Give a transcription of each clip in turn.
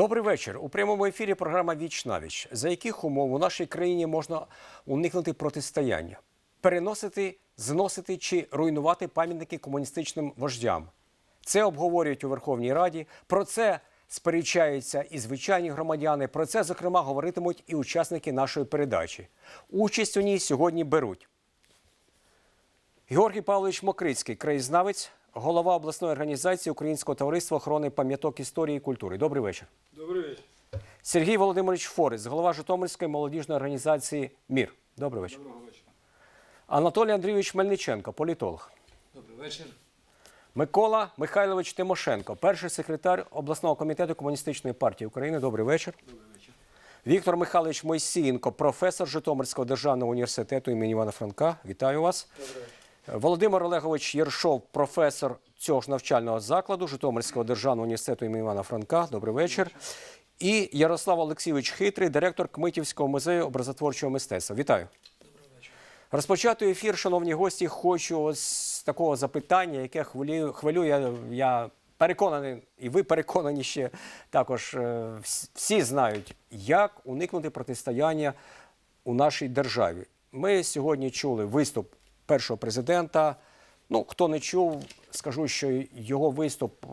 Добрий вечір. У прямому ефірі програма Віч навіч. За яких умов у нашій країні можна уникнути протистояння, переносити, зносити чи руйнувати пам'ятники комуністичним вождям? Це обговорюють у Верховній Раді. Про це сперечаються і звичайні громадяни. Про це, зокрема, говоритимуть і учасники нашої передачі. Участь у ній сьогодні беруть Георгій Павлович Мокрицький, краєзнавець, голова обласної організації Українського товариства охорони пам'яток історії і культури. Добрий вечір. Добрий вечір. Сергій Володимирович Форець, голова Житомирської молодіжної організації Мір. Добрий вечір. Доброго вечора. Анатолій Андрійович Мельниченко, політолог. Добрий вечір. Микола Михайлович Тимошенко, перший секретар обласного комітету комуністичної партії України. Добрий вечір. Добрий вечір. Віктор Михайлович Мойсієнко, професор Житомирського державного університету імені Івана Франка. Вітаю вас. Добрий вечір. Володимир Олегович Єршов, професор цього ж навчального закладу Житомирського державного університету імені Івана Франка. Добрий вечір. І Ярослав Олексійович Хитрий, директор Кмитівського музею образотворчого мистецтва. Вітаю. Розпочати ефір, шановні гості, хочу ось такого запитання, яке хвилює, хвилює я переконаний, і ви переконані ще також е, всі знають, як уникнути протистояння у нашій державі. Ми сьогодні чули виступ першого президента. Ну, хто не чув, скажу, що його виступ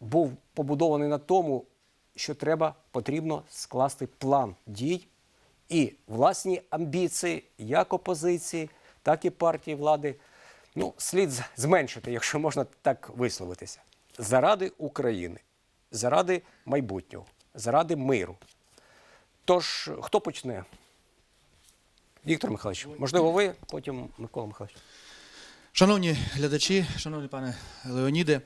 був побудований на тому, що треба потрібно скласти план дій і власні амбіції, як опозиції, так і партії влади. Ну, слід зменшити, якщо можна так висловитися, заради України, заради майбутнього, заради миру. Тож, хто почне? Віктор Михайлович, можливо, ви, потім Микола Михайлович. Шановні глядачі, шановний пане Леоніде,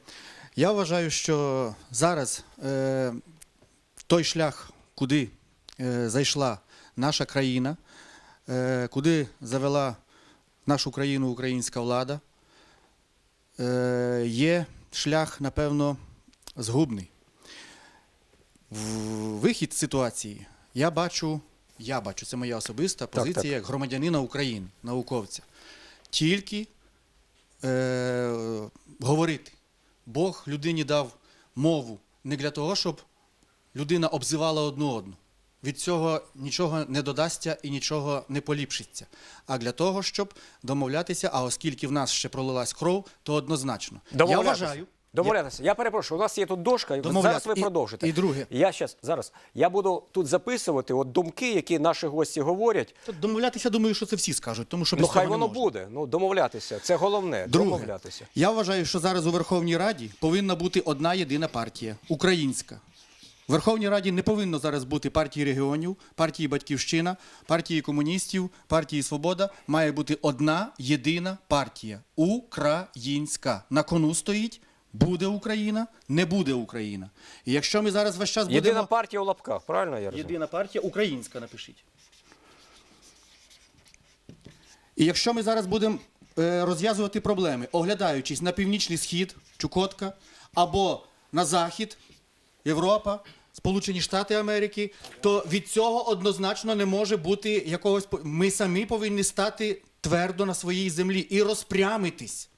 я вважаю, що зараз е, той шлях, куди е, зайшла наша країна, е, куди завела нашу країну українська влада, е, є шлях, напевно, згубний. В вихід ситуації я бачу, я бачу, це моя особиста позиція так. як громадянина України, науковця. Тільки е, говорити. Бог людині дав мову не для того, щоб людина обзивала одну одну. Від цього нічого не додасться і нічого не поліпшиться. А для того, щоб домовлятися, а оскільки в нас ще пролилась кров, то однозначно. Я вважаю, Домовлятися. Я перепрошую, у нас є тут дошка, Домовляти. зараз ви І- продовжите. і друге. Я щас, зараз. Я буду тут записувати от думки, які наші гості говорять. то домовлятися, думаю, що це всі скажуть, тому що без Ну, хай цього не воно можна. буде. Ну, домовлятися. Це головне. Друге, Домовлятися. я вважаю, що зараз у Верховній Раді повинна бути одна єдина партія українська. В Верховній Раді не повинно зараз бути партії регіонів, партії Батьківщина, партії комуністів, партії Свобода. Має бути одна єдина партія українська. На кону стоїть. Буде Україна, не буде Україна. І якщо ми зараз весь час будемо... Єдина партія у лапках, правильно я розумію? Єдина партія українська, напишіть. І якщо ми зараз будемо е, розв'язувати проблеми, оглядаючись на північний схід, Чукотка, або на захід, Європа, Сполучені Штати Америки, то від цього однозначно не може бути якогось. Ми самі повинні стати твердо на своїй землі і розпрямитись.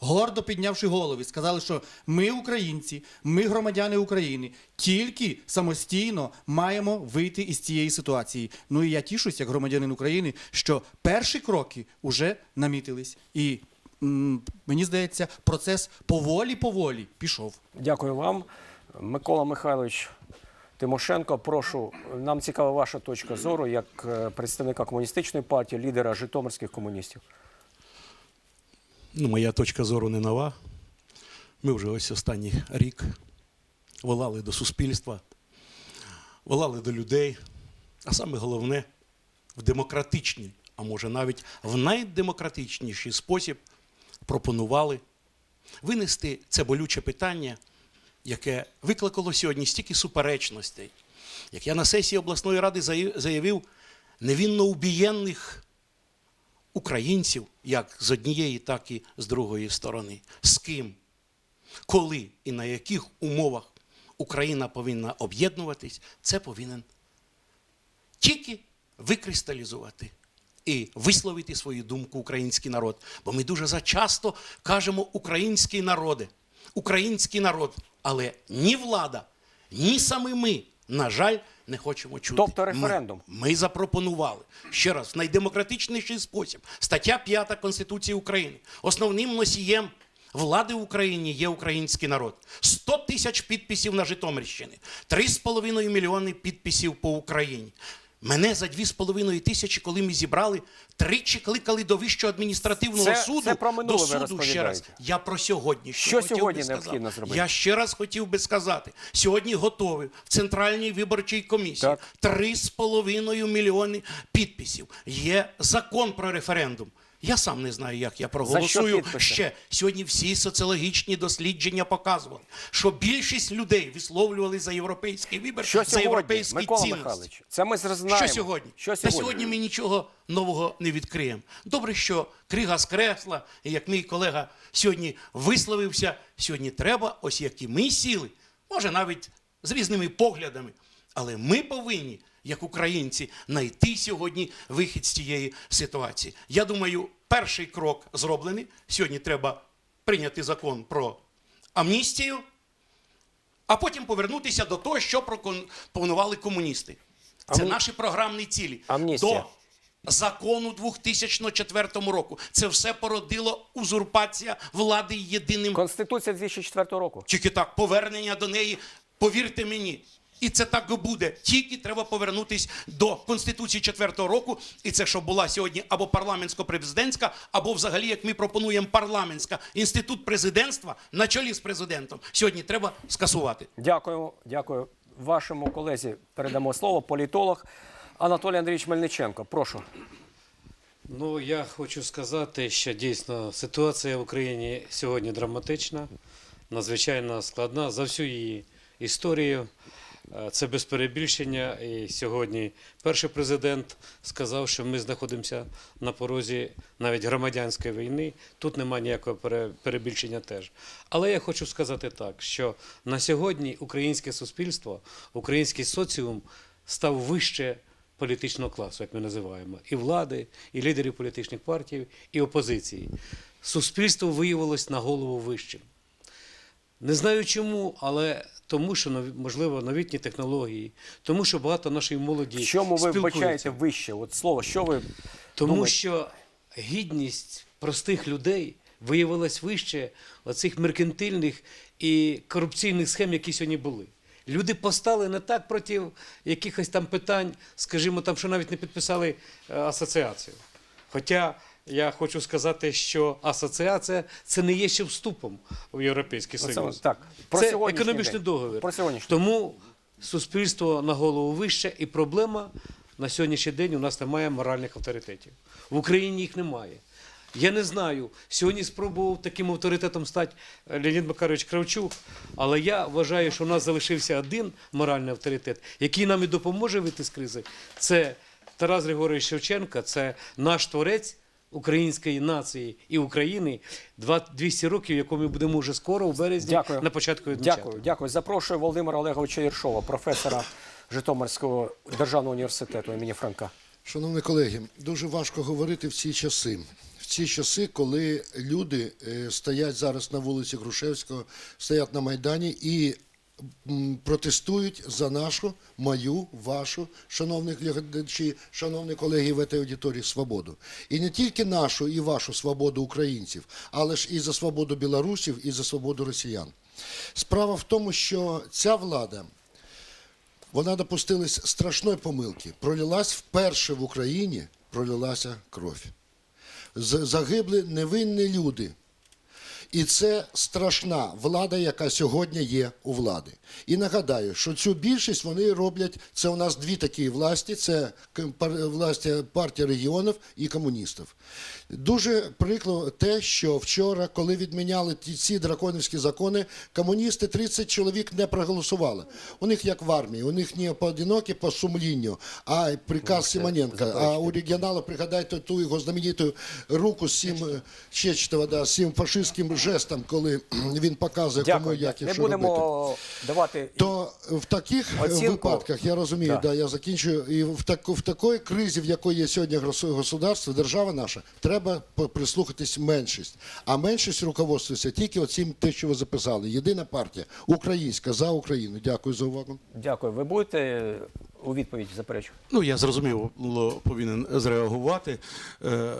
Гордо піднявши голови, сказали, що ми українці, ми громадяни України, тільки самостійно маємо вийти із цієї ситуації. Ну і я тішусь, як громадянин України, що перші кроки вже намітились. І мені здається, процес поволі-поволі пішов. Дякую вам. Микола Михайлович Тимошенко, прошу, нам цікава ваша точка зору як е, представника комуністичної партії, лідера житомирських комуністів. Ну, моя точка зору не нова. Ми вже ось останній рік волали до суспільства, волали до людей, а саме головне в демократичній, а може навіть в найдемократичніший спосіб пропонували винести це болюче питання, яке викликало сьогодні стільки суперечностей. Як я на сесії обласної ради заявив, невинно убієнних українців, як з однієї, так і з другої сторони. З ким, коли і на яких умовах Україна повинна об'єднуватись, це повинен тільки викристалізувати і висловити свою думку український народ. Бо ми дуже зачасто кажемо український народи, український народ, але ні влада, ні саме ми, на жаль, не хочемо чути. Тобто Ми- референдум. Ми, запропонували ще раз в найдемократичніший спосіб. Стаття 5 Конституції України. Основним носієм влади в Україні є український народ. 100 тисяч підписів на Житомирщині, 3,5 мільйони підписів по Україні. Мене за 2,5 тисячі, коли ми зібрали, тричі кликали до Вищого адміністративного Це- суду. це про до суду ще раз. Я про сьогодні. Що хотів сьогодні би необхідно зробити? Я ще раз хотів би сказати: сьогодні готові в Центральній виборчій комісії Так. 3,5 мільйони підписів. Є закон про референдум. Я сам не знаю, як я проголосую. Ще сьогодні всі соціологічні дослідження показували, що більшість людей висловлювали за європейський вибір, Що за європейські Микола цінності. Михайлович? Це ми знаємо. Що сьогодні? Що Та сьогодні? сьогодні ми нічого нового не відкриємо. Добре, що крига скресла, і як мій колега сьогодні висловився, сьогодні треба, ось як і ми сіли, може навіть з різними поглядами. Але ми повинні, як українці, знайти сьогодні вихід з цієї ситуації. Я думаю, перший крок зроблений. Сьогодні треба прийняти закон про амністію, а потім повернутися до того, що пропонували комуністи. Це Амні- наші програмні цілі. Амністія. До закону 2004 року. Це все породило узурпація влади єдиним Конституція 2004 року. тільки так, повернення до неї, повірте мені. І це так і буде. Тільки треба повернутись до Конституції 4 року. І це щоб була сьогодні або парламентсько-президентська, або взагалі, як ми пропонуємо, парламентська. Інститут президентства на чолі з президентом. Сьогодні треба скасувати. Дякую, дякую. Вашому колезі передамо слово. Політолог Анатолій Андрійович Мельниченко. Прошу. Ну, я хочу сказати, що дійсно ситуація в Україні сьогодні драматична, надзвичайно складна за всю її історію. Е, Це без перебільшення. І сьогодні перший президент сказав, що ми знаходимося на порозі навіть громадянської війни. Тут немає ніякого перебільшення теж. Але я хочу сказати так, що на сьогодні українське суспільство, український соціум став вище політичного класу, як ми називаємо, і влади, і лідерів політичних партій, і опозиції. Суспільство виявилось на голову вищим. Не знаю чому, але тому, що можливо новітні технології, тому що багато нашої молоді В чому ви вбачаєте вище? От слово, що ви Тому думаєте? що гідність простих людей виявилась вище оцих меркантильних і корупційних схем, які сьогодні були. Люди постали не так проти якихось там питань, скажімо, там, що навіть не підписали е, асоціацію. Хоча я хочу сказати, що асоціація це не є ще вступом в Європейський Союз. так. Про це економічний день. договір. Про сьогоднішній. Тому суспільство на голову вище, і проблема на сьогоднішній день у нас немає моральних авторитетів. В Україні їх немає. Я не знаю. Сьогодні спробував таким авторитетом стати Леонід Макарович Кравчук, але я вважаю, що у нас залишився один моральний авторитет, який нам і допоможе вийти з кризи. Це Тарас Григорович Шевченка, це наш творець української нації і України. Два- 200 років, якому ми будемо вже скоро, у березні, Дякую. на початку відмічати. Дякую, дякую. Запрошую Володимира Олеговича Єршова, професора Житомирського державного університету імені Франка. Шановні колеги, дуже важко говорити в ці часи. В ці часи, коли люди е, стоять зараз на вулиці Грушевського, стоять на Майдані і протестують за нашу, мою, вашу, шановні глядачі, шановні колеги в цій аудиторії, свободу. І не тільки нашу і вашу свободу українців, але ж і за свободу білорусів, і за свободу росіян. Справа в тому, що ця влада вона допустилась страшної помилки. Пролилась вперше в Україні, пролилася кров. Загибли невинні люди. І це страшна влада, яка сьогодні є у влади. І нагадаю, що цю більшість вони роблять. Це у нас дві такі власті: це власті партії регіонів і комуністів. Дуже прикло те, що вчора, коли відміняли ці драконівські закони, комуністи 30 чоловік не проголосували. У них як в армії, у них не поодинокі по сумлінню, а приказ Симоненка. А у регіоналів пригадайте ту його знамениту руку з е, Чечетова, да, з цим фашистським жестам, коли він показує, кому Дякую. як і Не що будемо робити. давати. То в таких е, Оцінку. випадках я розумію, Так. да. я закінчую. І в таку в такої кризі, в якої є сьогодні гос- государство, держава наша, треба прислухатись меншість. А меншість руководствується тільки оцим те, що ви записали. Єдина партія українська за Україну. Дякую за увагу. Дякую. Ви будете у відповідь заперечу. Ну, я зрозуміло повинен зреагувати, е,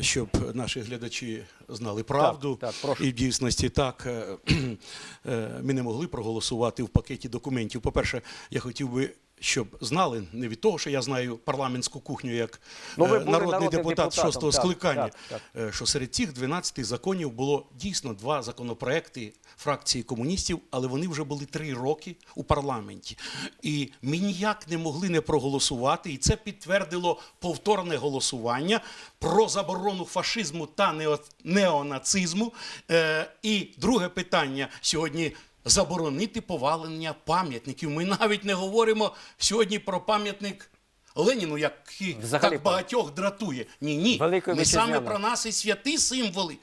щоб наші глядачі знали правду. так, прошу. І в дійсності так е, е, ми не могли проголосувати в пакеті документів. По-перше, я хотів би. Щоб знали не від того, що я знаю парламентську кухню як Ну, е, народний депутат шостого так, скликання, так, е, що серед цих 12 законів було дійсно два законопроекти фракції комуністів, але вони вже були три роки у парламенті. І ми ніяк не могли не проголосувати, і це підтвердило повторне голосування про заборону фашизму та нео- неонацизму. Е, І друге питання сьогодні. Заборонити повалення пам'ятників. Ми навіть не говоримо сьогодні про пам'ятник Леніну, який Взагалі так багатьох дратує. Ні, ні. Великої Ми саме Вітчизняної. про нас і святі символи.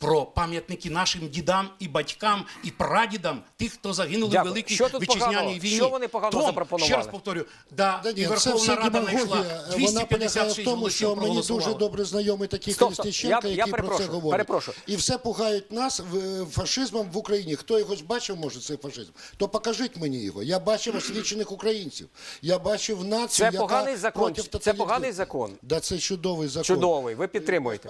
Про пам'ятники нашим дідам і батькам і прадідам, тих, хто загинули в великій Що тут вітчизняній поганого? війні. Що вони поганого Тому, запропонували? Ще раз повторю, да, Да і ні, це Верховна все Рада знайшла демагогія. Вона полягає в 256 тому, голосів що мені дуже добре знайомий такий Стоп, стоп. Колісніченко, Я- я який про це перепрошую, говорить. перепрошую. І все пугають нас в- фашизмом в Україні. Хто його бачив, може, цей фашизм? То покажіть мені його. Я бачив освічених українців. Я бачив націю, Це яка поганий закон. проти Це тоталітаризму. поганий закон. Да, це чудовий закон. Чудовий. Ви підтримуєте.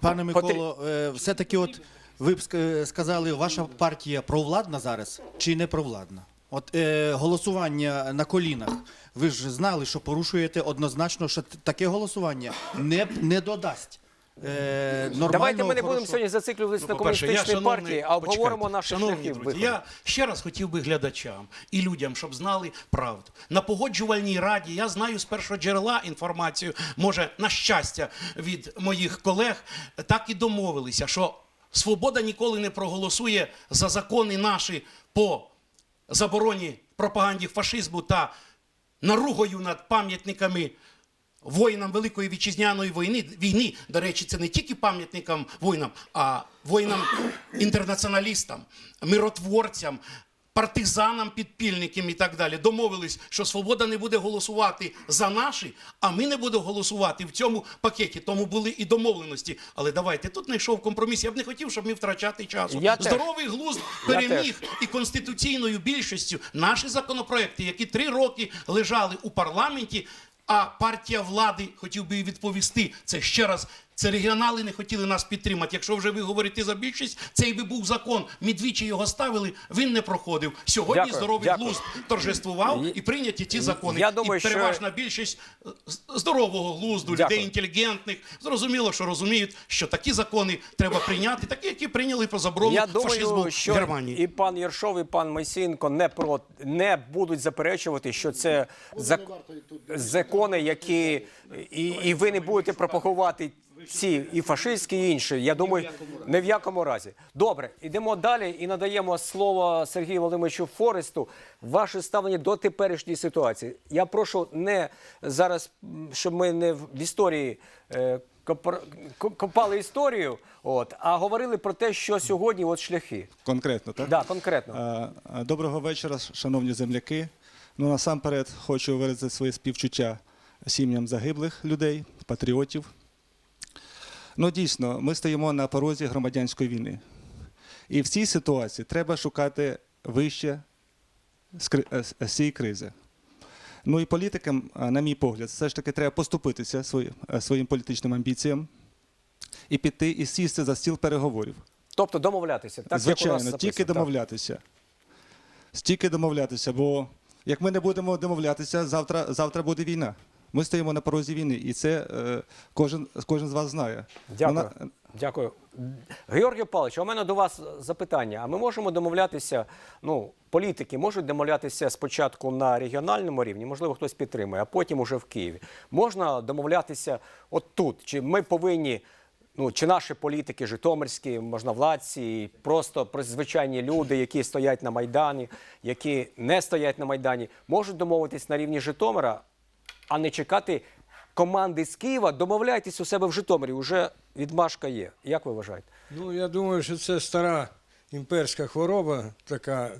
Пане Миколо, е, все-таки от ви б ска- сказали, ваша партія провладна зараз чи не провладна? От е, голосування на колінах. Ви ж знали, що порушуєте однозначно, що таке голосування не, не додасть. Е, Давайте ми не будемо хорошого- сьогодні зациклюватися на Ну, по-перше, комуністичній партії, а обговоримо наші шановні шляхи друзі. Я ще раз хотів би глядачам і людям, щоб знали правду. На погоджувальній раді я знаю з першого джерела інформацію, може, на щастя, від моїх колег, так і домовилися, що свобода ніколи не проголосує за закони наші по забороні пропаганді фашизму та наругою над пам'ятниками воїнам Великої вітчизняної війни, війни, до речі, це не тільки пам'ятникам воїнам, а воїнам-інтернаціоналістам, миротворцям, партизанам, підпільникам і так далі. Домовились, що Свобода не буде голосувати за наші, а ми не будемо голосувати в цьому пакеті. Тому були і домовленості. Але давайте тут не йшов компроміс. Я б не хотів, щоб ми втрачати часу. Я теж. Здоровий глузд Я переміг і конституційною більшістю наші законопроекти, які три роки лежали у парламенті. А партія влади хотів би відповісти це ще раз. Це регіонали не хотіли нас підтримати. Якщо вже ви говорите за більшість, цей би був закон. Ми двічі його ставили. Він не проходив. Сьогодні Дякую, здоровий дякую. глузд торжествував І- прийняті ті закони. Я думаю, і що- переважна більшість е, здорового глузду, Дякую. людей інтелігентних. Зрозуміло, що розуміють, що такі закони треба прийняти, такі, які прийняли про заборону Я фашизму думаю, в Германії. і пан Єршов, і пан Майсінко не про не будуть заперечувати, що це зак... закони, які і, і ви не будете пропагувати ці і фашистські, і інші. Я думаю, не в якому разі. Добре, йдемо далі і надаємо слово Сергію Володимировичу Форесту. Ваше ставлення до теперішньої ситуації. Я прошу не зараз, щоб ми не в історії. е, Копали історію, от а говорили про те, що сьогодні от шляхи. Конкретно, так? Да, конкретно. Е, е, Доброго вечора, шановні земляки. Ну, насамперед хочу виразити своє співчуття сім'ям загиблих людей, патріотів. Ну, дійсно, ми стоїмо на порозі громадянської війни. І в цій ситуації треба шукати вище з кри- е, цієї кризи. Ну і політикам, е, на мій погляд, все ж таки треба поступитися свої- е, своїм політичним амбіціям і піти і сісти за стіл переговорів. Тобто домовлятися. Так, як у Звичайно, нас записано, тільки так. домовлятися. Стільки домовлятися, бо як ми не будемо домовлятися, завтра, завтра буде війна. Ми стоїмо на порозі війни, і це е, кожен, кожен з вас знає. Дякую. Вона- Дякую. Георгій Павлович, у мене до вас запитання. А ми можемо домовлятися, ну, політики можуть домовлятися спочатку на регіональному рівні, можливо, хтось підтримує, а потім уже в Києві. Можна домовлятися от тут? Чи ми повинні, ну, чи наші політики, житомирські, можновладці, просто про- звичайні люди, які стоять на Майдані, які не стоять на Майдані, можуть домовитись на рівні Житомира, а не чекати команди з Києва, домовляйтесь у себе в Житомирі. Уже відмашка є. Як ви вважаєте? Ну, я думаю, що це стара імперська хвороба, така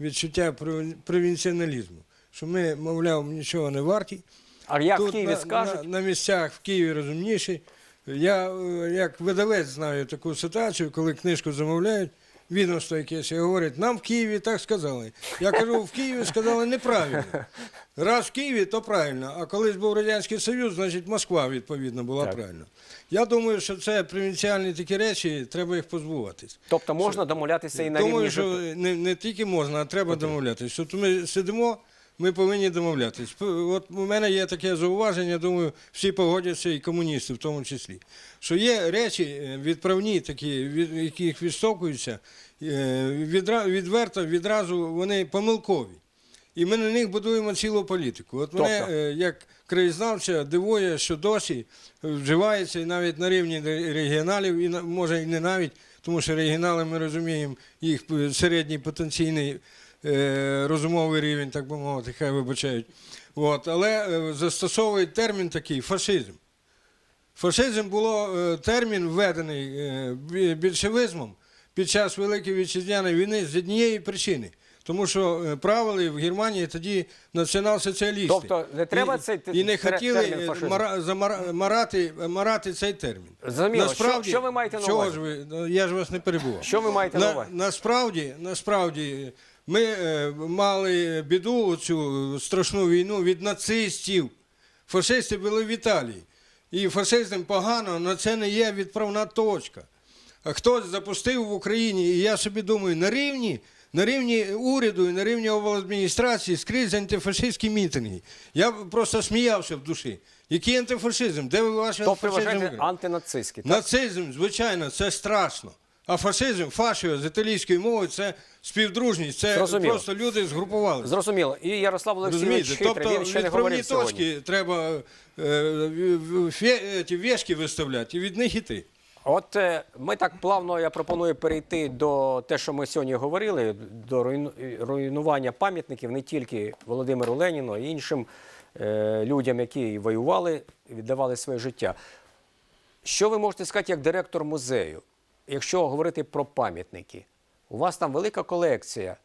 відчуття провін- провінціоналізму. Що ми, мовляв, нічого не варті. А як в Києві на, скажуть? На, на місцях в Києві розумніші. Я е, як видавець знаю таку ситуацію, коли книжку замовляють, відомство якесь і говорить, нам в Києві так сказали. Я кажу, в Києві сказали неправильно. Раз в Києві, то правильно. А колись був Радянський Союз, значить Москва, відповідно, була Так. правильно. Я думаю, що це провінціальні такі речі, треба їх позбуватись. Тобто можна домовлятися і на Думаю, рівні що не, не тільки можна, а треба домовлятися. От ми сидимо, ми повинні домовлятись. От у мене є таке зауваження, думаю, всі погодяться, і комуністи в тому числі. Що є речі е, відправні, такі, від яких відштовхуються, е, відра- відверто, відразу вони помилкові. І ми на них будуємо цілу політику. От мене, Тобто? е, як краєзнавця, дивує, що досі вживається і навіть на рівні регіоналів, і може і не навіть, тому що регіонали ми розуміємо їх середній потенційний розумовий рівень, так би мовити, хай вибачають. От, але е, застосовують термін такий фашизм. Фашизм було е, термін введений е, більшовизмом під час Великої Вітчизняної війни з однієї причини. Тому що е, правили в Германії тоді націонал-соціалісти. Тобто не треба і, цей і не хотіли е, мара, замара- марати, марати цей термін. Зрозуміло. Що- що ви маєте на чого ж ви? Я ж вас не перебував. Що ви маєте на на, увазі? насправді, насправді, ми е, мали біду цю страшну війну від нацистів. Фашисти були в Італії. І фашистам погано, але це не є відправна точка. А хтось запустив в Україні, і я собі думаю, на рівні, на рівні уряду і на рівні обладміністрації скрізь антифашистські мітинги. Я просто сміявся в душі. Який антифашизм? Де ви ваші Тобто фашизм? антинацистські, так? Нацизм, звичайно, це страшно. А фашизм, фашіо з італійської мови це співдружність, це Зрозуміло. просто люди згрупувалися. Зрозуміло. І Ярослав Олексійович Розумієте? хитрий, Тобто він ще не відправні говорив сьогодні. точки треба е, в- в- ті вешки виставляти і від них іти. От е, ми так плавно, я пропоную перейти до те, що ми сьогодні говорили, до руйну- руйнування пам'ятників не тільки Володимиру Леніну, а й іншим е, людям, які воювали, віддавали своє життя. Що ви можете сказати як директор музею, якщо говорити про пам'ятники? У вас там велика колекція.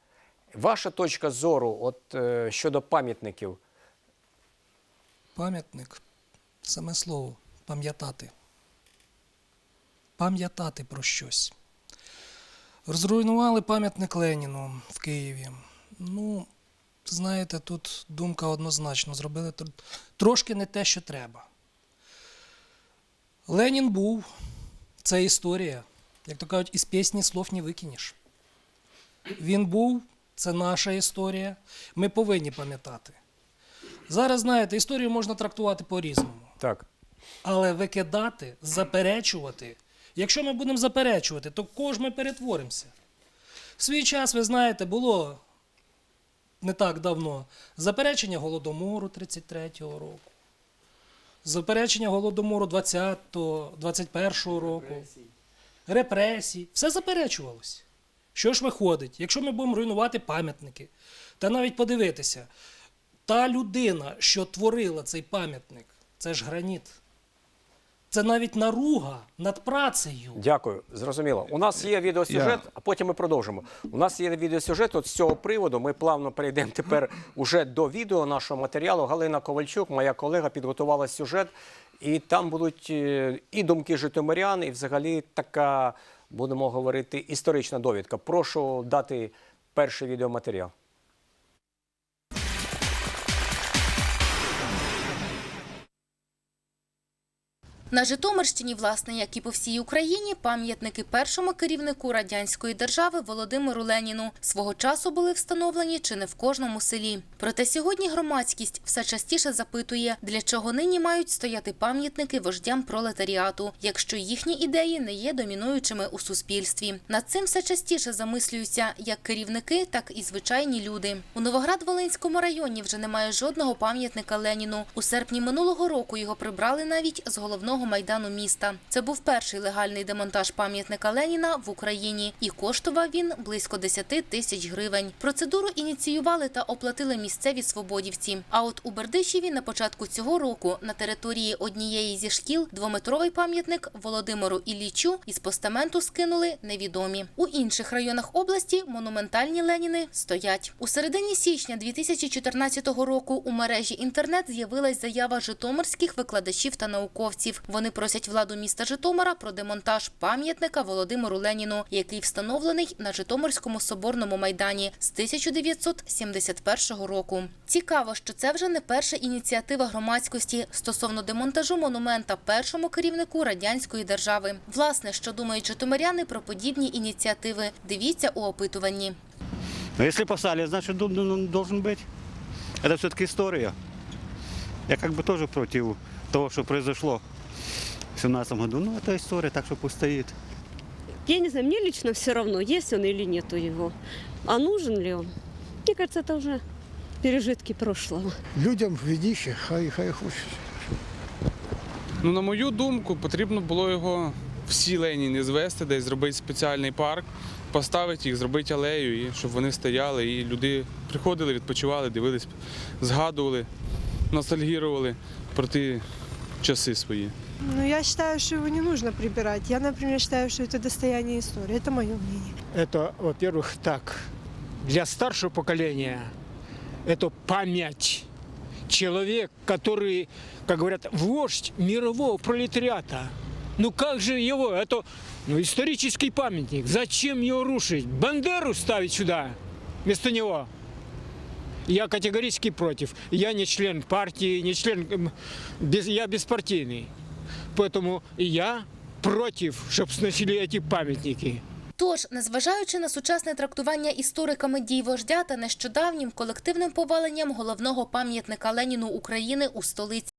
Ваша точка зору от, е, щодо пам'ятників. Пам'ятник саме слово пам'ятати. Пам'ятати про щось. Розруйнували пам'ятник Леніну в Києві. Ну, знаєте, тут думка однозначно. Зробили тр- трошки не те, що треба. Ленін був, це історія. Як то кажуть, із пісні слов не викинеш. Він був, це наша історія. Ми повинні пам'ятати. Зараз, знаєте, історію можна трактувати по-різному. Так. Але викидати, заперечувати. Якщо ми будемо заперечувати, то кого ж ми перетворимося? В свій час, ви знаєте, було не так давно заперечення Голодомору 33-го року, заперечення Голодомору 20-го, 21-го року, репресій. Все заперечувалось. Що ж виходить, якщо ми будемо руйнувати пам'ятники, та навіть подивитися, та людина, що творила цей пам'ятник, це ж граніт. Це навіть наруга над працею. Дякую, зрозуміло. У нас є відеосюжет, а потім ми продовжимо. У нас є відеосюжет. От з цього приводу ми плавно перейдемо тепер уже до відео нашого матеріалу. Галина Ковальчук, моя колега, підготувала сюжет, і там будуть е, і думки житомирян, і взагалі така, будемо говорити, історична довідка. Прошу дати перший відеоматеріал. На Житомирщині, власне, як і по всій Україні, пам'ятники першому керівнику радянської держави Володимиру Леніну свого часу були встановлені чи не в кожному селі. Проте сьогодні громадськість все частіше запитує, для чого нині мають стояти пам'ятники вождям пролетаріату, якщо їхні ідеї не є домінуючими у суспільстві. Над цим все частіше замислюються як керівники, так і звичайні люди. У Новоград-Волинському районі вже немає жодного пам'ятника Леніну. У серпні минулого року його прибрали навіть з головного Соборного майдану міста. Це був перший легальний демонтаж пам'ятника Леніна в Україні, і коштував він близько 10 тисяч гривень. Процедуру ініціювали та оплатили місцеві свободівці. А от у Бердичеві на початку цього року на території однієї зі шкіл двометровий пам'ятник Володимиру Іллічу із постаменту скинули невідомі. У інших районах області монументальні Леніни стоять. У середині січня 2014 року у мережі інтернет з'явилась заява житомирських викладачів та науковців. Вони просять владу міста Житомира про демонтаж пам'ятника Володимиру Леніну, який встановлений на Житомирському соборному майдані з 1971 року. Цікаво, що це вже не перша ініціатива громадськості стосовно демонтажу монумента першому керівнику радянської держави. Власне, що думають житомиряни про подібні ініціативи, дивіться у опитуванні. Но если поставили, значит дом дом должен быть. Это все-таки история. Я как бы тоже против того, что произошло в 17 году. Ну, это история, так что пусть стоит. Я не знаю, мне лично все равно, есть он или нету его. А нужен ли он? Мне кажется, это уже пережитки прошлого. Людям відіще, хай хай хочуть. Ну, на мою думку, потрібно було його всі Леніни звести, десь зробити спеціальний парк, поставити їх, зробити алею, і щоб вони стояли, і люди приходили, відпочивали, дивились, згадували, ностальгірували про ті часи свої. Ну, я считаю, что его не нужно прибирать. Я, например, считаю, что это достояние истории. Это мое мнение. Это, во-первых, так. Для старшего поколения это память. Человек, который, как говорят, вождь мирового пролетариата. Ну как же его? Это ну, исторический памятник. Зачем его рушить? Бандеру ставить сюда вместо него? Я категорически против. Я не член партии, не член... я беспартийный. Поэтому я против, чтобы сносили эти памятники. Тож, незважаючи на сучасне трактування істориками дій вождя та нещодавнім колективним поваленням головного пам'ятника Леніну України у столиці,